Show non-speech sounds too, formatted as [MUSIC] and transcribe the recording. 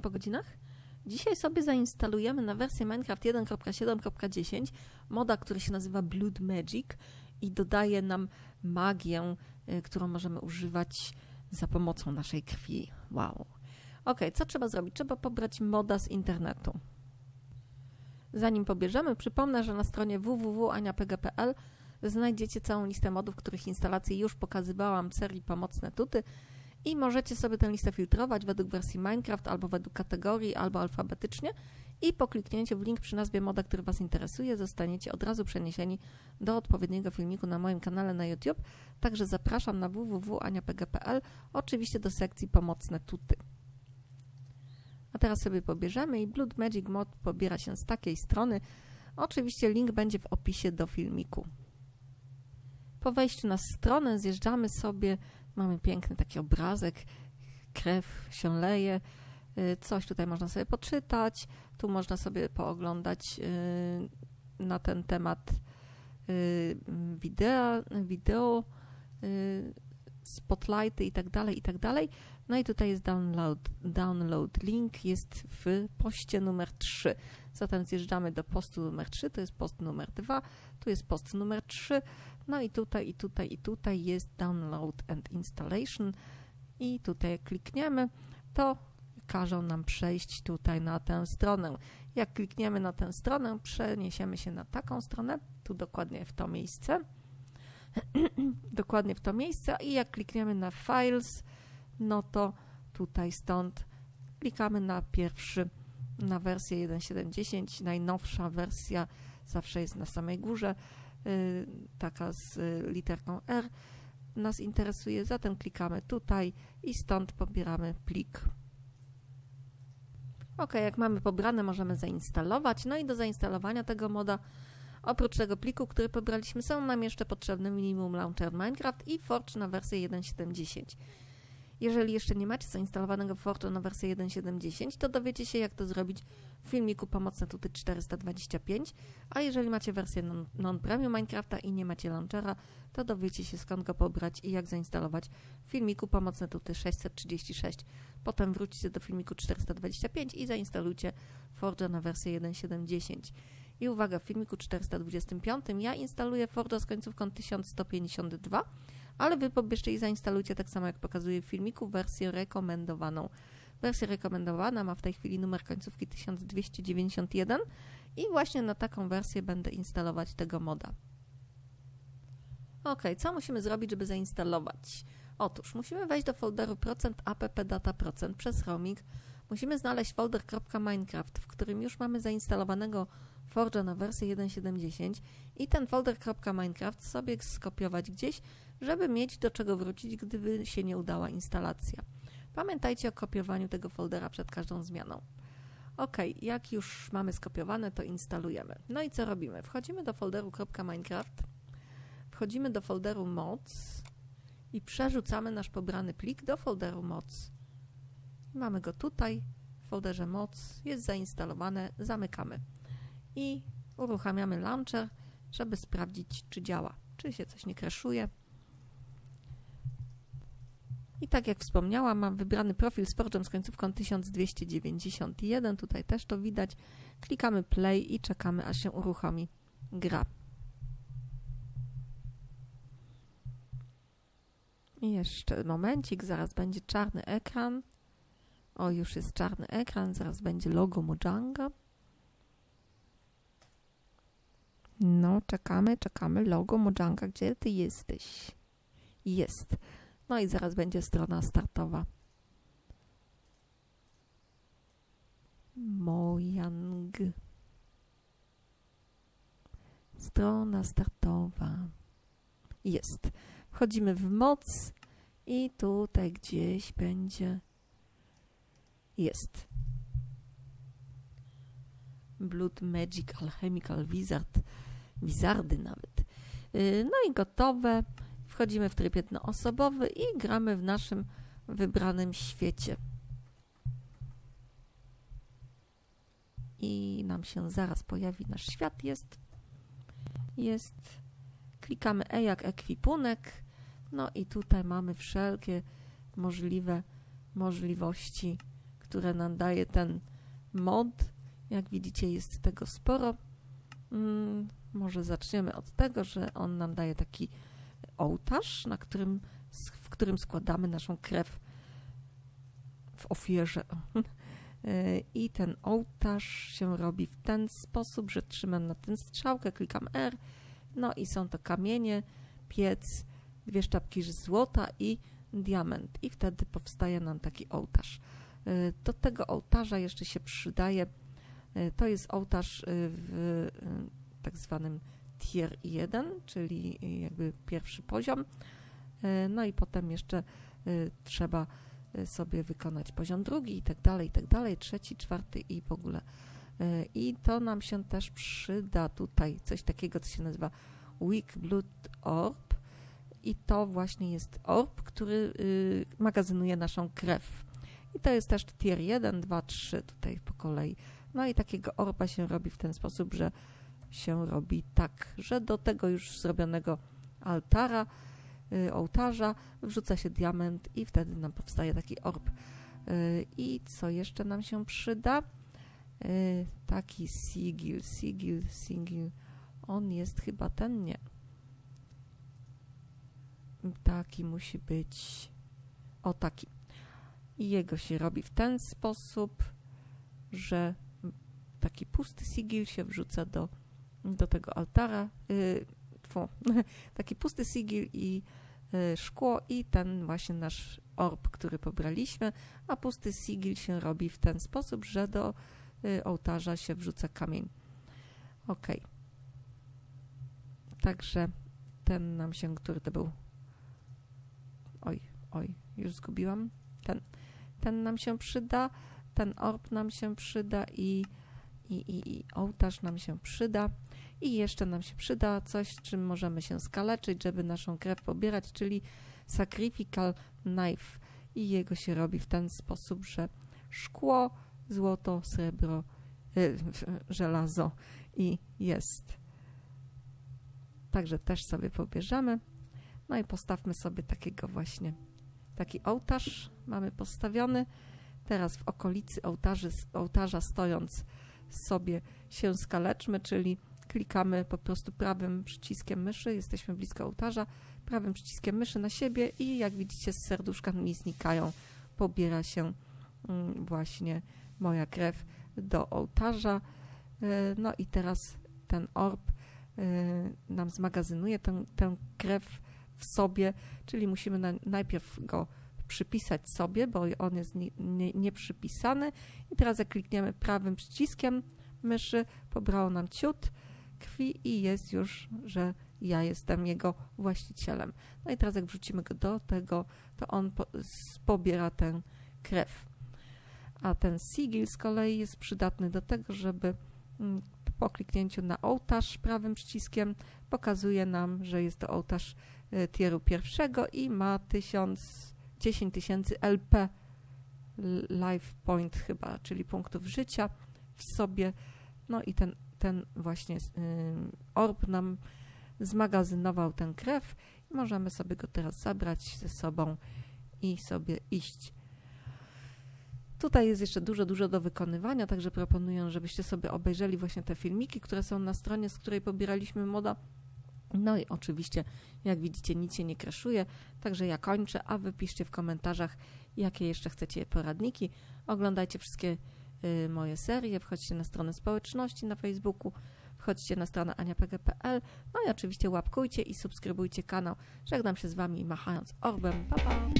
Po godzinach. Dzisiaj sobie zainstalujemy na wersję Minecraft 1.7.10 moda, który się nazywa Blood Magic i dodaje nam magię, y, którą możemy używać za pomocą naszej krwi. Wow. Ok, co trzeba zrobić? Trzeba pobrać moda z internetu. Zanim pobierzemy, przypomnę, że na stronie www.aniapg.pl znajdziecie całą listę modów, których instalacje już pokazywałam w serii Pomocne Tuty i możecie sobie tę listę filtrować według wersji Minecraft albo według kategorii, albo alfabetycznie i po kliknięciu w link przy nazwie moda, który Was interesuje, zostaniecie od razu przeniesieni do odpowiedniego filmiku na moim kanale na YouTube. Także zapraszam na www.aniapg.pl, oczywiście do sekcji Pomocne Tuty. A teraz sobie pobierzemy i Blood Magic Mod pobiera się z takiej strony. Oczywiście link będzie w opisie do filmiku. Po wejściu na stronę zjeżdżamy sobie, mamy piękny taki obrazek, krew się leje, y, coś tutaj można sobie poczytać, tu można sobie pooglądać y, na ten temat y, wideo, wideo spotlighty i tak dalej, i tak dalej. No i tutaj jest download, download link, jest w poście numer 3. Zatem zjeżdżamy do postu numer 3, to jest post numer 2, tu jest post numer 3, no i tutaj, i tutaj, i tutaj jest download and installation. I tutaj jak klikniemy, to każą nam przejść tutaj na tę stronę. Jak klikniemy na tę stronę, przeniesiemy się na taką stronę, tu dokładnie w to miejsce, [CLEARS THROAT] dokładnie w to miejsce. I jak klikniemy na Files, no to tutaj stąd klikamy na pierwszy, na wersję 1.7.10, najnowsza wersja zawsze jest na samej górze, taka z literką R nas interesuje, zatem klikamy tutaj i stąd pobieramy plik. Ok, jak mamy pobrane, możemy zainstalować. No i do zainstalowania tego moda Oprócz tego pliku, który pobraliśmy, są nam jeszcze potrzebne minimum launcher Minecraft i Forge na wersję 1.7.10. Jeżeli jeszcze nie macie zainstalowanego Forge na wersję 1.7.10, to dowiecie się, jak to zrobić w filmiku Pomocne Tuty 425, a jeżeli macie wersję non-premium Minecrafta i nie macie launchera, to dowiecie się, skąd go pobrać i jak zainstalować w filmiku Pomocne Tuty 636. Potem wróćcie do filmiku 425 i zainstalujcie Forge na wersję 1.7.10. I uwaga, w filmiku 425 ja instaluję Forda z końcówką 1152, ale Wy pobierzcie i zainstalujcie tak samo jak pokazuję w filmiku wersję rekomendowaną. Wersja rekomendowana ma w tej chwili numer końcówki 1291 i właśnie na taką wersję będę instalować tego moda. Ok, co musimy zrobić, żeby zainstalować? Otóż musimy wejść do folderu %appdata% przez roaming. Musimy znaleźć folder .minecraft, w którym już mamy zainstalowanego Forge'a na wersję 1.7.10 i ten folder .minecraft sobie skopiować gdzieś, żeby mieć do czego wrócić, gdyby się nie udała instalacja. Pamiętajcie o kopiowaniu tego foldera przed każdą zmianą. Ok, jak już mamy skopiowane, to instalujemy. No i co robimy? Wchodzimy do folderu .minecraft, wchodzimy do folderu mods i przerzucamy nasz pobrany plik do folderu mods. Mamy go tutaj, w folderze mods, jest zainstalowane, zamykamy i uruchamiamy launcher, żeby sprawdzić, czy działa, czy się coś nie crashuje. I tak jak wspomniałam, mam wybrany profil z Forge'em z końcówką 1291, tutaj też to widać. Klikamy play i czekamy, aż się uruchomi gra. I jeszcze momencik, zaraz będzie czarny ekran. O, już jest czarny ekran, zaraz będzie logo Mojanga. No, czekamy, czekamy. Logo Mojanga, gdzie ty jesteś? Jest. No i zaraz będzie strona startowa. Mojang. Strona startowa. Jest. Wchodzimy w moc i tutaj gdzieś będzie. Jest. Blood Magic Alchemical Wizard wizardy nawet. Y, no i gotowe. Wchodzimy w tryb jednoosobowy i gramy w naszym wybranym świecie. I nam się zaraz pojawi nasz świat. Jest. Jest. Klikamy E jak ekwipunek. No i tutaj mamy wszelkie możliwe możliwości, które nam daje ten mod. Jak widzicie, jest tego sporo. Mm, może zaczniemy od tego, że on nam daje taki ołtarz, na którym, w którym składamy naszą krew w ofierze. [LAUGHS] I ten ołtarz się robi w ten sposób, że trzymam na ten strzałkę, klikam R, no i są to kamienie, piec, dwie sztabki złota i diament. I wtedy powstaje nam taki ołtarz. E, do tego ołtarza jeszcze się przydaje, e, to jest ołtarz e, w tak zwanym tier 1, czyli jakby pierwszy poziom. No i potem jeszcze trzeba sobie wykonać poziom drugi i tak dalej, i tak dalej, trzeci, czwarty i w ogóle. I to nam się też przyda tutaj, coś takiego, co się nazywa Weak Blood Orb i to właśnie jest orb, który y, magazynuje naszą krew. I to jest też tier 1, 2, 3 tutaj po kolei. No i takiego orba się robi w ten sposób, że się robi tak, że do tego już zrobionego altara, y, ołtarza wrzuca się diament i wtedy nam powstaje taki orb. Y, I co jeszcze nam się przyda? Y, taki sigil, sigil, sigil. On jest chyba ten, nie. Taki musi być. O taki. I jego się robi w ten sposób, że taki pusty sigil się wrzuca do, do tego altara. Yy, [LAUGHS] taki pusty sigil i yy, szkło i ten właśnie nasz orb, który pobraliśmy, a pusty sigil się robi w ten sposób, że do yy, ołtarza się wrzuca kamień. Ok. Także ten nam się, który to był oj, oj, już zgubiłam. Ten, ten nam się przyda, ten orb nam się przyda i, i, i, i ołtarz nam się przyda. I jeszcze nam się przyda coś, czym możemy się skaleczyć, żeby naszą krew pobierać, czyli sacrificial knife. I jego się robi w ten sposób, że szkło, złoto, srebro, yy, żelazo i jest. Także też sobie pobierzemy. No i postawmy sobie takiego właśnie, taki ołtarz mamy postawiony. Teraz w okolicy ołtarzy, ołtarza stojąc sobie się skaleczmy, czyli klikamy po prostu prawym przyciskiem myszy, jesteśmy blisko ołtarza, prawym przyciskiem myszy na siebie i jak widzicie z serduszkami znikają, pobiera się mm, właśnie moja krew do ołtarza. E, no i teraz ten orb e, nam zmagazynuje tę, tę krew w sobie, czyli musimy na, najpierw go przypisać sobie, bo on jest nieprzypisany. Nie, nie I teraz jak klikniemy prawym przyciskiem myszy, pobrało nam ciut krwi i jest już, że ja jestem jego właścicielem. No i teraz jak wrzucimy go do tego, to on po, pobiera tę krew. A ten sigil z kolei jest przydatny do tego, żeby mm, po kliknięciu na ołtarz prawym przyciskiem pokazuje nam, że jest to ołtarz Y, tieru pierwszego i ma 1000, 10 tysięcy LP life point chyba, czyli punktów życia w sobie. No i ten, ten właśnie y, orb nam zmagazynował tę krew i możemy sobie go teraz zabrać ze sobą i sobie iść. Tutaj jest jeszcze dużo, dużo do wykonywania, także proponuję, żebyście sobie obejrzeli właśnie te filmiki, które są na stronie, z której pobieraliśmy moda no i oczywiście, jak widzicie, nic się nie kraszuje, także ja kończę, a wy piszcie w komentarzach, jakie jeszcze chcecie poradniki. Oglądajcie wszystkie Y, moje serie, wchodźcie na stronę społeczności na Facebooku, wchodźcie na stronę aniapg.pl, no i oczywiście łapkujcie i subskrybujcie kanał. Żegnam się z Wami machając orbem. Pa, pa.